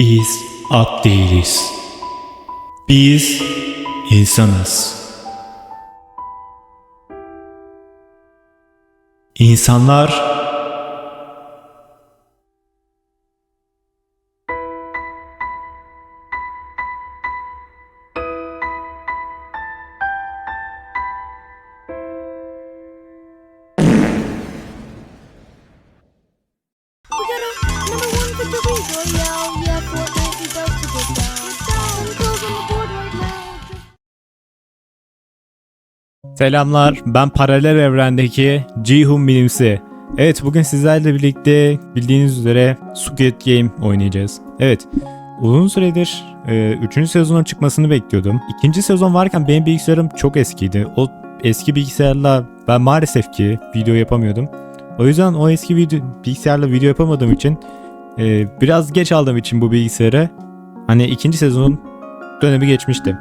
Biz at değiliz. Biz insanız. İnsanlar Selamlar, ben paralel evrendeki Jihun Bilimsi. Evet, bugün sizlerle birlikte bildiğiniz üzere Squid Game oynayacağız. Evet, uzun süredir 3. sezonun çıkmasını bekliyordum. 2. sezon varken benim bilgisayarım çok eskiydi. O eski bilgisayarla ben maalesef ki video yapamıyordum. O yüzden o eski video, bilgisayarla video yapamadığım için e, biraz geç aldığım için bu bilgisayarı hani 2. sezonun dönemi geçmişti.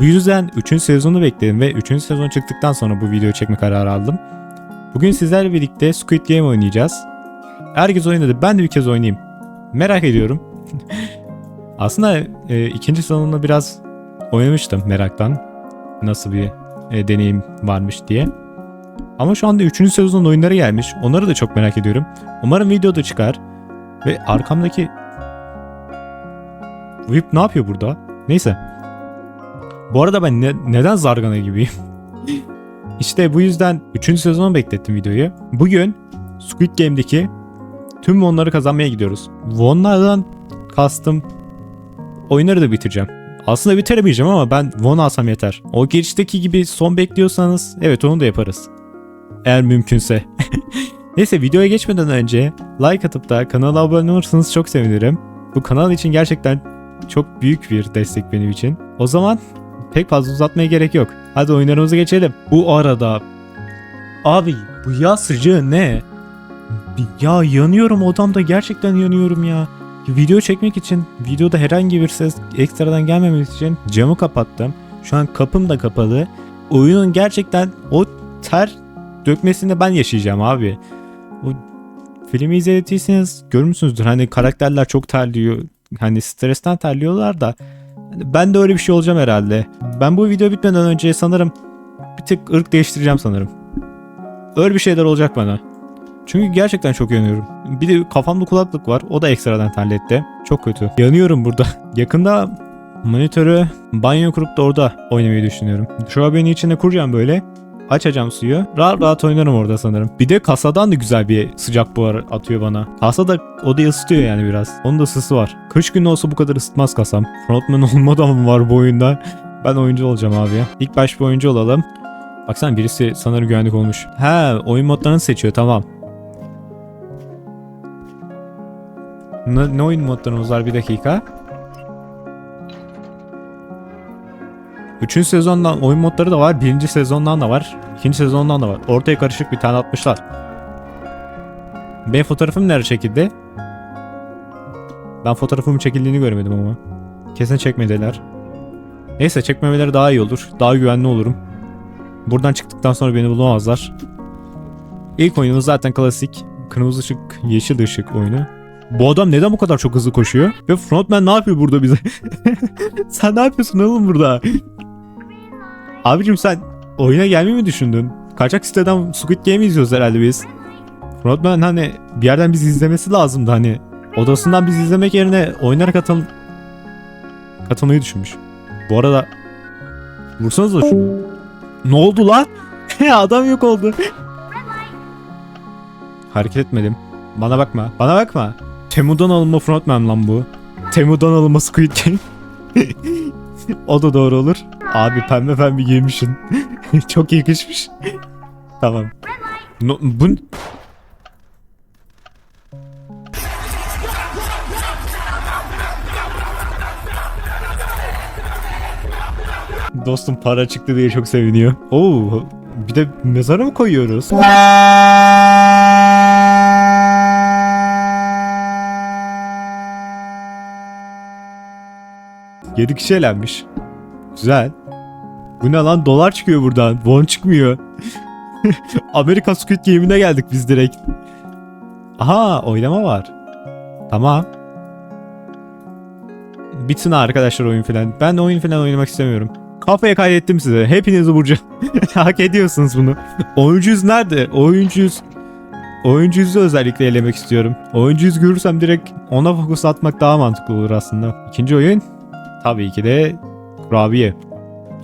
Bu yüzden 3. sezonu bekledim ve 3. sezon çıktıktan sonra bu videoyu çekme kararı aldım. Bugün sizlerle birlikte Squid Game oynayacağız. Herkes oynadı. Ben de bir kez oynayayım. Merak ediyorum. Aslında e, ikinci sezonunda biraz oynamıştım meraktan. Nasıl bir e, deneyim varmış diye. Ama şu anda 3. sezon oyunları gelmiş. Onları da çok merak ediyorum. Umarım videoda çıkar. Ve arkamdaki... Whip ne yapıyor burada? Neyse. Bu arada ben ne- neden Zargana gibiyim? işte bu yüzden 3. sezonu beklettim videoyu. Bugün Squid Game'deki tüm wonları kazanmaya gidiyoruz. Wonlardan kastım oyunları da bitireceğim. Aslında bitiremeyeceğim ama ben won alsam yeter. O girişteki gibi son bekliyorsanız evet onu da yaparız. Eğer mümkünse. Neyse videoya geçmeden önce like atıp da kanala abone olursanız çok sevinirim. Bu kanal için gerçekten çok büyük bir destek benim için. O zaman pek fazla uzatmaya gerek yok. Hadi oyunlarımıza geçelim. Bu arada abi bu yağ sıcağı ne? Ya yanıyorum odamda gerçekten yanıyorum ya. Video çekmek için videoda herhangi bir ses ekstradan gelmemesi için camı kapattım. Şu an kapım da kapalı. Oyunun gerçekten o ter dökmesini ben yaşayacağım abi. O filmi izlediyseniz görmüşsünüzdür. Hani karakterler çok terliyor. Hani stresten terliyorlar da ben de öyle bir şey olacağım herhalde. Ben bu video bitmeden önce sanırım bir tık ırk değiştireceğim sanırım. Öyle bir şeyler olacak bana. Çünkü gerçekten çok yanıyorum. Bir de kafamda kulaklık var. O da ekstradan terletti. Çok kötü. Yanıyorum burada. Yakında monitörü banyo kurup da orada oynamayı düşünüyorum. Şu beni içine kuracağım böyle. Açacağım suyu. Rahat rahat oynarım orada sanırım. Bir de kasadan da güzel bir sıcak buhar atıyor bana. Kasa da odayı ısıtıyor yani biraz. Onun da ısısı var. Kış günü olsa bu kadar ısıtmaz kasam. Frontman olma da mı var bu oyunda? Ben oyuncu olacağım abi ya. İlk baş bir oyuncu olalım. Baksana birisi sanırım güvenlik olmuş. He oyun modlarını seçiyor tamam. Ne, ne oyun modlarımız var bir dakika. Üçüncü sezondan oyun modları da var. Birinci sezondan da var. ikinci sezondan da var. Ortaya karışık bir tane atmışlar. Benim fotoğrafım nerede çekildi? Ben fotoğrafımın çekildiğini görmedim ama. Kesin çekmediler. Neyse çekmemeleri daha iyi olur. Daha güvenli olurum. Buradan çıktıktan sonra beni bulamazlar. İlk oyunumuz zaten klasik. Kırmızı ışık, yeşil ışık oyunu. Bu adam neden bu kadar çok hızlı koşuyor? Ve frontman ne yapıyor burada bize? sen ne yapıyorsun oğlum burada? Abicim sen oyuna gelmeyi mi düşündün? Kaçak siteden Squid Game izliyoruz herhalde biz. Frontman hani bir yerden bizi izlemesi lazımdı hani. Odasından bizi izlemek yerine oyunlara katıl katılmayı düşünmüş. Bu arada vursanız da şunu. Ne oldu lan? Adam yok oldu. Hareket etmedim. Bana bakma. Bana bakma. Temu'dan alınma frontman lan bu. Temu'dan alınma Squid Game. o da doğru olur. Abi pembe pembe giymişsin. Çok yakışmış. tamam. No, bu... Dostum para çıktı diye çok seviniyor. Oo, bir de mezara mı koyuyoruz? Yedi kişi elenmiş. Güzel. Bu ne lan dolar çıkıyor buradan. Won çıkmıyor. Amerika Squid Game'ine geldik biz direkt. Aha oylama var. Tamam. Bitsin arkadaşlar oyun falan. Ben oyun falan oynamak istemiyorum. Kafaya kaydettim size. Hepinizi vuracağım. Hak ediyorsunuz bunu. Oyuncuyuz nerede? Oyuncuyuz. Oyuncuyuzu özellikle elemek istiyorum. Oyuncuyuz görürsem direkt ona fokus atmak daha mantıklı olur aslında. İkinci oyun tabii ki de kurabiye.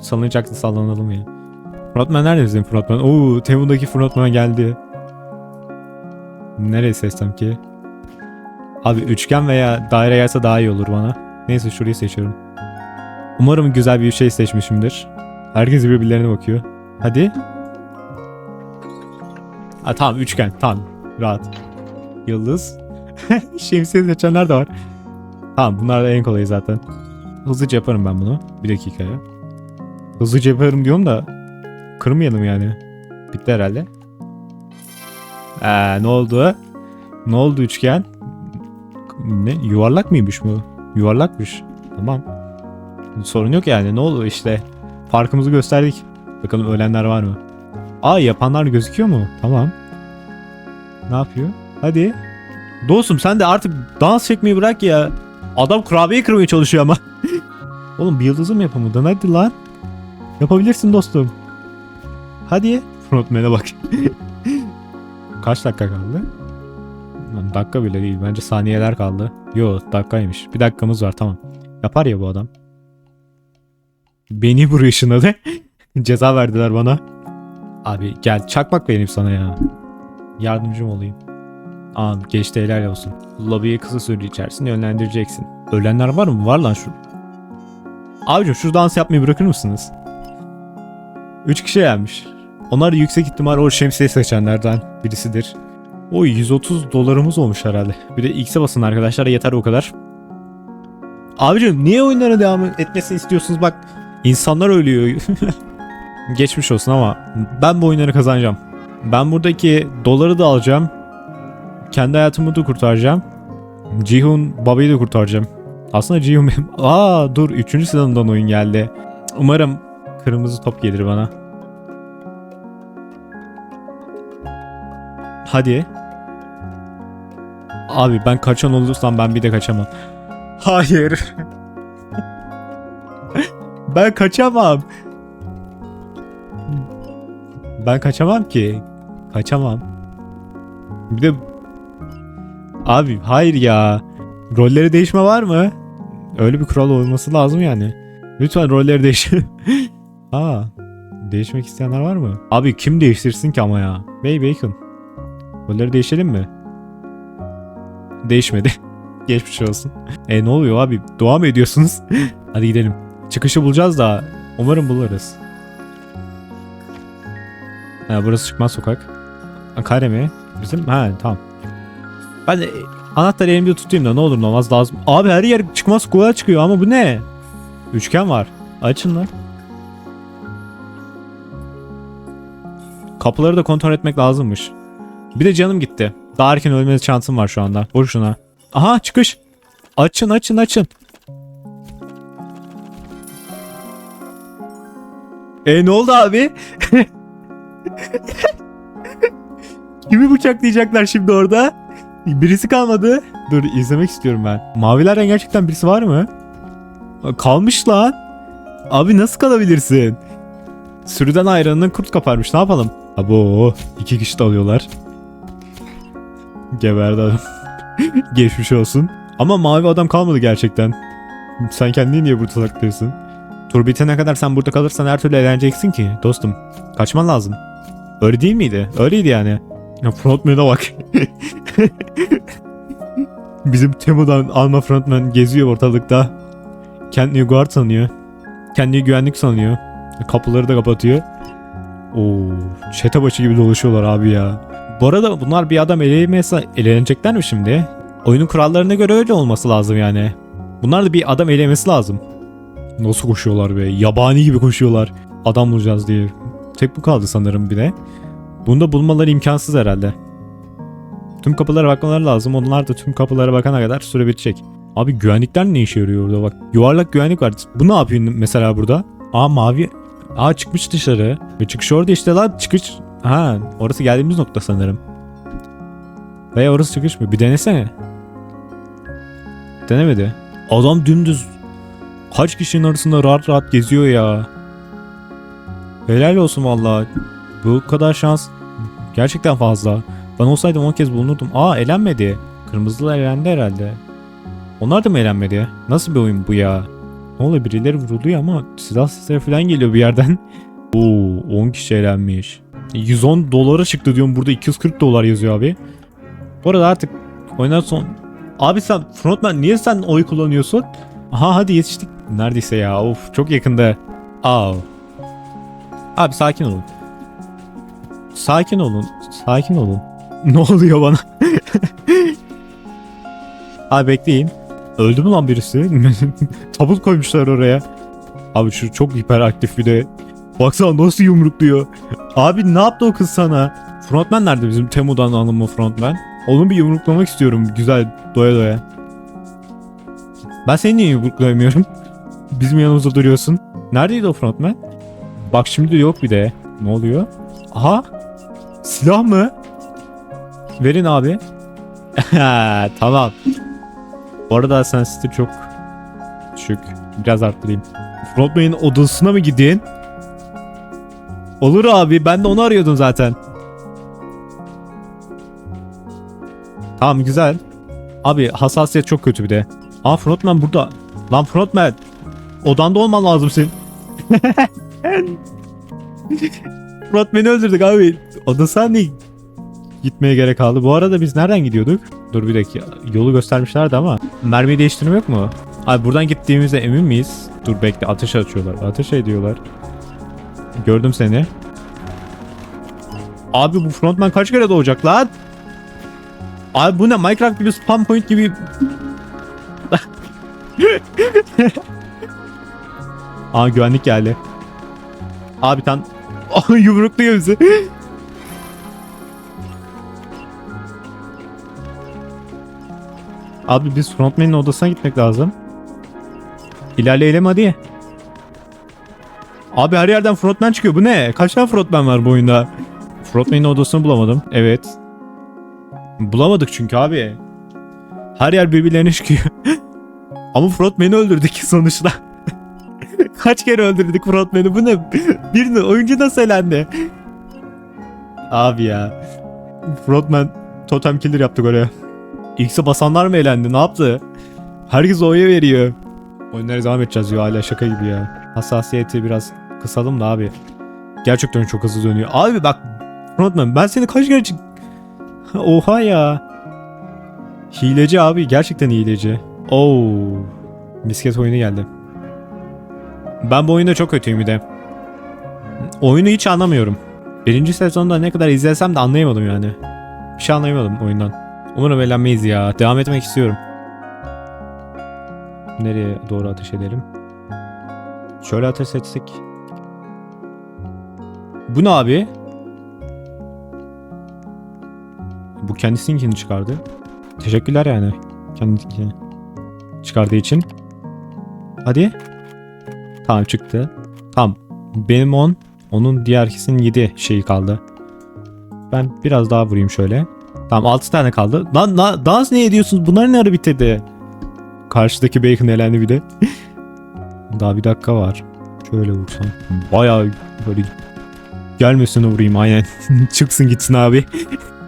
Salınacaklı sallanalım ya. Frontman nerede bizim frontman? Oo Temu'daki frontman geldi. Nereye seçsem ki? Abi üçgen veya daire gelse daha iyi olur bana. Neyse şurayı seçiyorum. Umarım güzel bir şey seçmişimdir. Herkes birbirlerine bakıyor. Hadi. Ha tamam üçgen tamam. Rahat. Yıldız. Şemsiye seçenler de var. Tamam bunlar da en kolayı zaten. Hızlıca yaparım ben bunu. Bir dakikaya. Hızlıca yaparım diyorum da kırmayalım yani. Bitti herhalde. Ee, ne oldu? Ne oldu üçgen? Ne? Yuvarlak mıymış bu? Yuvarlakmış. Tamam. Sorun yok yani. Ne oldu işte. Farkımızı gösterdik. Bakalım ölenler var mı? Aa yapanlar gözüküyor mu? Tamam. Ne yapıyor? Hadi. Dostum sen de artık dans çekmeyi bırak ya. Adam kurabiye kırmaya çalışıyor ama. Oğlum bir yıldızım yapamadan hadi lan. Yapabilirsin dostum. Hadi. Frontman'e bak. Kaç dakika kaldı? Dakika bile değil. Bence saniyeler kaldı. Yo dakikaymış. Bir dakikamız var tamam. Yapar ya bu adam. Beni buraya ışınladı. Ceza verdiler bana. Abi gel çakmak vereyim sana ya. Yardımcım olayım. Aa geçti helal olsun. Lobiyi kısa süre içerisinde yönlendireceksin. Ölenler var mı? Var lan şu. Abicim şu dans yapmayı bırakır mısınız? 3 kişi gelmiş. Onlar yüksek ihtimal o şemsiye seçenlerden birisidir. O 130 dolarımız olmuş herhalde. Bir de X'e basın arkadaşlar yeter o kadar. Abicim niye oyunlara devam etmesini istiyorsunuz bak insanlar ölüyor. Geçmiş olsun ama ben bu oyunları kazanacağım. Ben buradaki doları da alacağım. Kendi hayatımı da kurtaracağım. Jihun babayı da kurtaracağım. Aslında Jihun benim... Aa dur 3. sezondan oyun geldi. Umarım kırmızı top gelir bana. Hadi. Abi ben kaçan olursam ben bir de kaçamam. Hayır. ben kaçamam. Ben kaçamam ki. Kaçamam. Bir de Abi hayır ya. Rolleri değişme var mı? Öyle bir kural olması lazım yani. Lütfen rolleri değiş. Aa. Değişmek isteyenler var mı? Abi kim değiştirsin ki ama ya? Bey Bacon. Rolleri değişelim mi? Değişmedi. Geçmiş olsun. E ne oluyor abi? Dua mı ediyorsunuz? Hadi gidelim. Çıkışı bulacağız da umarım buluruz. Ha, burası çıkmaz sokak. Kare mi? Bizim? Ha tamam. Ben de anahtarı elimde tutayım da ne olur ne olmaz lazım. Abi her yer çıkmaz kolay çıkıyor ama bu ne? Üçgen var. Açın lan. Kapıları da kontrol etmek lazımmış. Bir de canım gitti. Daha erken ölme şansım var şu anda. Vur şuna. Aha çıkış. Açın açın açın. E ne oldu abi? Kimi bıçaklayacaklar şimdi orada? Birisi kalmadı. Dur izlemek istiyorum ben. Mavilerden gerçekten birisi var mı? Kalmış lan. Abi nasıl kalabilirsin? Sürüden ayranını kurt kaparmış. Ne yapalım? Abo iki kişi de alıyorlar. Geberdi adam. Geçmiş olsun. Ama mavi adam kalmadı gerçekten. Sen kendini niye burada saklıyorsun? Tur bitene kadar sen burada kalırsan her türlü eğleneceksin ki dostum. Kaçman lazım. Öyle değil miydi? Öyleydi yani. Ya frontman'a bak. Bizim Temu'dan alma frontman geziyor ortalıkta. Kendini guard sanıyor. Kendini güvenlik sanıyor. Kapıları da kapatıyor. Oo, çete başı gibi dolaşıyorlar abi ya. Bu arada bunlar bir adam eleyemezse elenecekler mi şimdi? Oyunun kurallarına göre öyle olması lazım yani. Bunlar da bir adam elemesi lazım. Nasıl koşuyorlar be? Yabani gibi koşuyorlar. Adam bulacağız diye. Tek bu kaldı sanırım bir de. Bunu da bulmaları imkansız herhalde. Tüm kapılara bakmaları lazım. Onlar da tüm kapılara bakana kadar süre bitecek. Abi güvenlikler ne işe yarıyor orada bak. Yuvarlak güvenlik var. Bu ne yapıyor mesela burada? Aa mavi. Aa çıkmış dışarı. Ve çıkış orada işte lan çıkış. Ha orası geldiğimiz nokta sanırım. Veya orası çıkış mı? Bir denesene. Denemedi. Adam dümdüz Kaç kişinin arasında rahat rahat geziyor ya. Helal olsun valla. Bu kadar şans gerçekten fazla. Ben olsaydım 10 kez bulunurdum. Aa elenmedi. Kırmızılar elendi herhalde. Onlar da mı elenmedi? Nasıl bir oyun bu ya? Ne oluyor birileri vuruluyor ama silah sesleri falan geliyor bir yerden. Oo 10 kişi elenmiş. 110 dolara çıktı diyorum burada 240 dolar yazıyor abi. Bu arada artık oyundan son... Abi sen frontman niye sen oy kullanıyorsun? Aha hadi yetiştik. Neredeyse ya of çok yakında. Aa. Abi sakin olun. Sakin olun. Sakin olun. Ne oluyor bana? Abi bekleyin. Öldü mü lan birisi? Tabut koymuşlar oraya. Abi şu çok hiperaktif bir de. Baksana nasıl yumrukluyor. Abi ne yaptı o kız sana? Frontman nerede bizim Temu'dan alınma frontman? Onu bir yumruklamak istiyorum güzel doya doya. Ben seni niye yumruklayamıyorum? Bizim yanımızda duruyorsun. Neredeydi o frontman? Bak şimdi yok bir de. Ne oluyor? Aha. Silah mı? Verin abi. tamam. Bu arada sensitivity çok düşük. Biraz arttırayım. Frontman'in odasına mı gidin? Olur abi ben de onu arıyordum zaten. Tamam güzel. Abi hassasiyet çok kötü bir de. Aa frontman burada. Lan frontman. Odanda olman lazım senin. frontman'i öldürdük abi. Odası hani gitmeye gerek kaldı. Bu arada biz nereden gidiyorduk? Dur bir dakika. Yolu göstermişlerdi ama. Mermi değiştirme yok mu? Abi buradan gittiğimizde emin miyiz? Dur bekle ateş açıyorlar. Ateş ediyorlar. Gördüm seni. Abi bu frontman kaç kere doğacak lan? Abi bu ne Minecraft gibi spam point gibi. Aa güvenlik geldi. Abi tan yumrukluyor bizi. Abi biz frontman'in odasına gitmek lazım. İlerleyelim hadi. Abi her yerden frontman çıkıyor. Bu ne? Kaç tane frontman var bu oyunda? Frontman'in odasını bulamadım. Evet. Bulamadık çünkü abi. Her yer birbirlerine çıkıyor. Ama frontman'i öldürdük sonuçta. Kaç kere öldürdük frontman'i? Bu ne? Birini oyuncu nasıl elendi? Abi ya. Frontman totem killer yaptık oraya. X'e basanlar mı elendi? Ne yaptı? Herkes oya veriyor. Oyunlara devam edeceğiz diyor hala şaka gibi ya. Hassasiyeti biraz kısalım da abi. Gerçekten çok hızlı dönüyor. Abi bak Frontman ben seni kaç kere. Oha ya. Hileci abi gerçekten hileci. Oo. Misket oyunu geldi. Ben bu oyunda çok kötüyüm bir de. Oyunu hiç anlamıyorum. Birinci sezonda ne kadar izlesem de anlayamadım yani. Bir şey anlayamadım oyundan. Umarım eğlenmeyiz ya. Devam etmek istiyorum. Nereye doğru ateş edelim? Şöyle ateş etsek. Bu ne abi? Bu kendisininkini çıkardı. Teşekkürler yani. Kendisini çıkardığı için. Hadi. Tamam çıktı. Tamam. Benim 10. Onun diğer ikisinin 7 şeyi kaldı. Ben biraz daha vurayım şöyle. Tamam 6 tane kaldı. Lan lan dans ne ediyorsunuz? Bunlar ne ara bitirdi? Karşıdaki bacon elendi bir de. daha bir dakika var. Şöyle vursam. Bayağı böyle gelmesine vurayım aynen. Çıksın gitsin abi.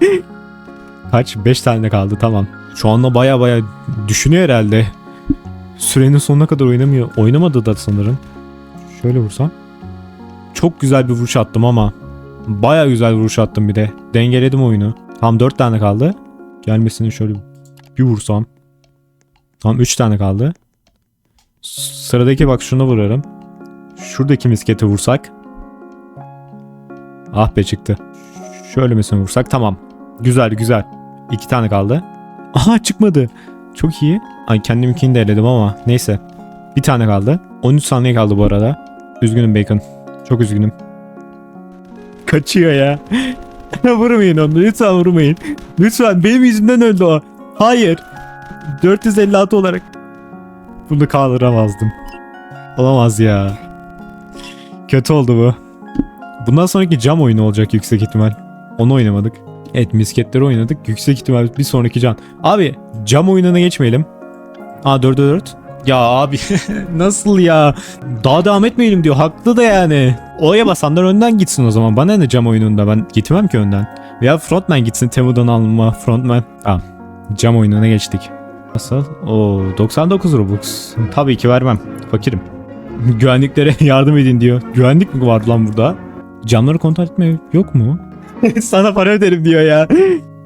Kaç? 5 tane kaldı tamam. Şu anda baya baya düşünüyor herhalde. Sürenin sonuna kadar oynamıyor. Oynamadı da sanırım. Şöyle vursam. Çok güzel bir vuruş attım ama. Baya güzel vuruş attım bir de. Dengeledim oyunu. Tam 4 tane kaldı. Gelmesini şöyle bir vursam. Tam 3 tane kaldı. Sıradaki bak şunu vurarım. Şuradaki misketi vursak. Ah be çıktı. Şöyle mesela vursak tamam. Güzel güzel. 2 tane kaldı. Aha çıkmadı. Çok iyi. Ay kendiminkini de eledim ama neyse. Bir tane kaldı. 13 saniye kaldı bu arada. Üzgünüm Bacon. Çok üzgünüm. Kaçıyor ya. Vurmayın onu. Lütfen vurmayın. Lütfen benim yüzümden öldü o. Hayır. 456 olarak. Bunu kaldıramazdım. Olamaz ya. Kötü oldu bu. Bundan sonraki cam oyunu olacak yüksek ihtimal. Onu oynamadık. Evet misketleri oynadık. Yüksek ihtimal bir sonraki can. Abi cam oyununa geçmeyelim. Aa 4'e 4. Ya abi nasıl ya? Daha devam etmeyelim diyor. Haklı da yani. O'ya basanlar önden gitsin o zaman. Bana ne cam oyununda ben gitmem ki önden. Veya frontman gitsin Temu'dan alma frontman. Tamam. Cam oyununa geçtik. Nasıl? O 99 Robux. Tabii ki vermem. Fakirim. Güvenliklere yardım edin diyor. Güvenlik mi var lan burada? Camları kontrol etme yok mu? Sana para öderim diyor ya.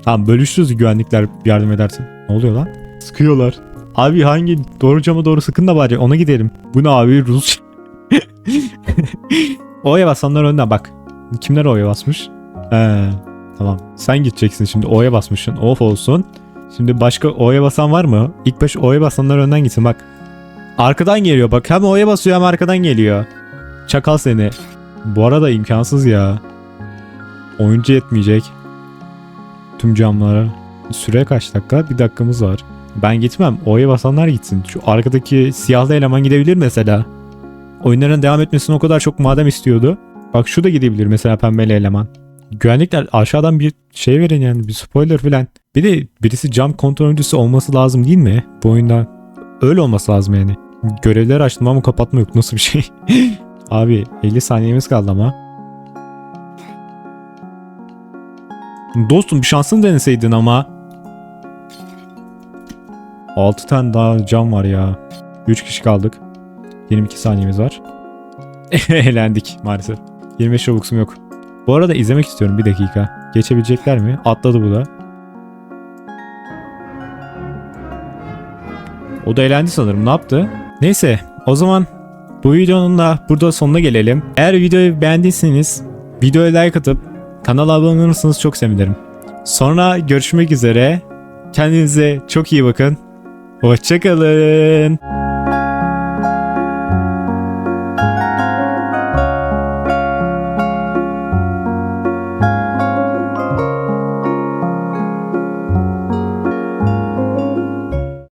Tamam bölüşürüz güvenlikler yardım edersin. Ne oluyor lan? Sıkıyorlar. Abi hangi doğru cama doğru sıkın da bari ona gidelim. Bu ne abi Rus? O'ya basanlar önden bak. Kimler O'ya basmış? He, tamam. Sen gideceksin şimdi O'ya basmışsın. Off olsun. Şimdi başka O'ya basan var mı? İlk baş O'ya basanlar önden gitsin bak. Arkadan geliyor bak. Hem O'ya basıyor hem arkadan geliyor. Çakal seni. Bu arada imkansız ya. Oyuncu yetmeyecek. Tüm camlara. Süre kaç dakika? Bir dakikamız var. Ben gitmem. O'ya basanlar gitsin. Şu arkadaki siyahlı eleman gidebilir mesela. Oyunların devam etmesini o kadar çok madem istiyordu. Bak şu da gidebilir mesela pembeli eleman. Güvenlikler aşağıdan bir şey verin yani bir spoiler filan. Bir de birisi cam kontrol öncüsü olması lazım değil mi? Bu oyunda öyle olması lazım yani. Görevleri açtım ama kapatma yok. Nasıl bir şey? Abi 50 saniyemiz kaldı ama. Dostum bir şansını deneseydin ama. 6 tane daha cam var ya. 3 kişi kaldık. 22 saniyemiz var. Eğlendik maalesef. 25 Robux'um yok. Bu arada izlemek istiyorum bir dakika. Geçebilecekler mi? Atladı bu da. O da eğlendi sanırım. Ne yaptı? Neyse o zaman bu videonun da burada sonuna gelelim. Eğer videoyu beğendiyseniz videoya like atıp kanala abone olursanız çok sevinirim. Sonra görüşmek üzere. Kendinize çok iyi bakın. Hoşçakalın.